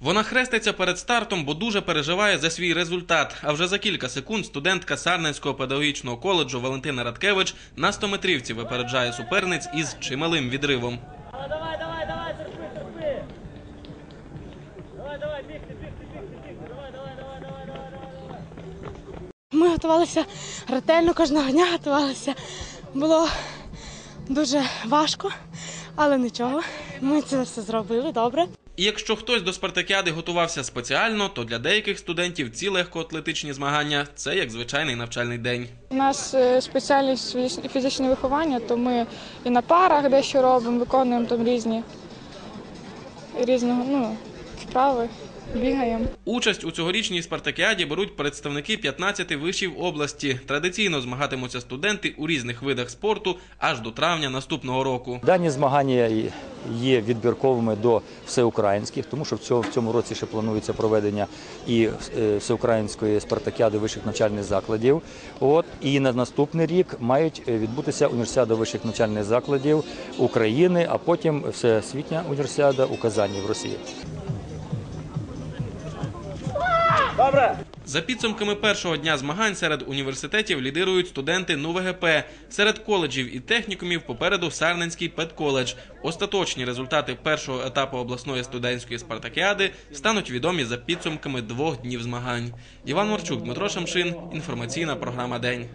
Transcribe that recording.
Вона хреститься перед стартом, бо дуже переживає за свій результат. А вже за кілька секунд студентка Сарненського педагогічного коледжу Валентина Радкевич на 100-метрівці випереджає суперниць із чималим відривом. Давай, давай, давай, давай, терпи, терпи. Давай, давай, бігти, бігти, бігти, бігти. Давай, давай, давай, давай, давай, давай, давай. Ми готувалися ретельно кожного дня готувалися. Було дуже важко, але нічого. Ми це все зробили добре. І якщо хтось до спартакіади готувався спеціально, то для деяких студентів ці легкоатлетичні змагання це як звичайний навчальний день. У нас е, спеціальність фізичне виховання, то ми і на парах дещо робимо, виконуємо там різні, ну, вправи, бігаємо. Участь у цьогорічній спартакіаді беруть представники 15 вишів області. Традиційно змагатимуться студенти у різних видах спорту аж до травня наступного року. Дані змагання є відбірковими до всеукраїнських, тому що в цьому, в цьому році ще планується проведення і е, всеукраїнської спартакіади вищих навчальних закладів. От і на наступний рік мають е, відбутися універсіада вищих навчальних закладів України, а потім всесвітня універсіада у Казані в Росії. За підсумками першого дня змагань серед університетів лідирують студенти НУВГП. Серед коледжів і технікумів попереду Сарненський педколедж. Остаточні результати першого етапу обласної студентської спартакіади стануть відомі за підсумками двох днів змагань. Іван Марчук, Дмитро Шамшин. Інформаційна програма День.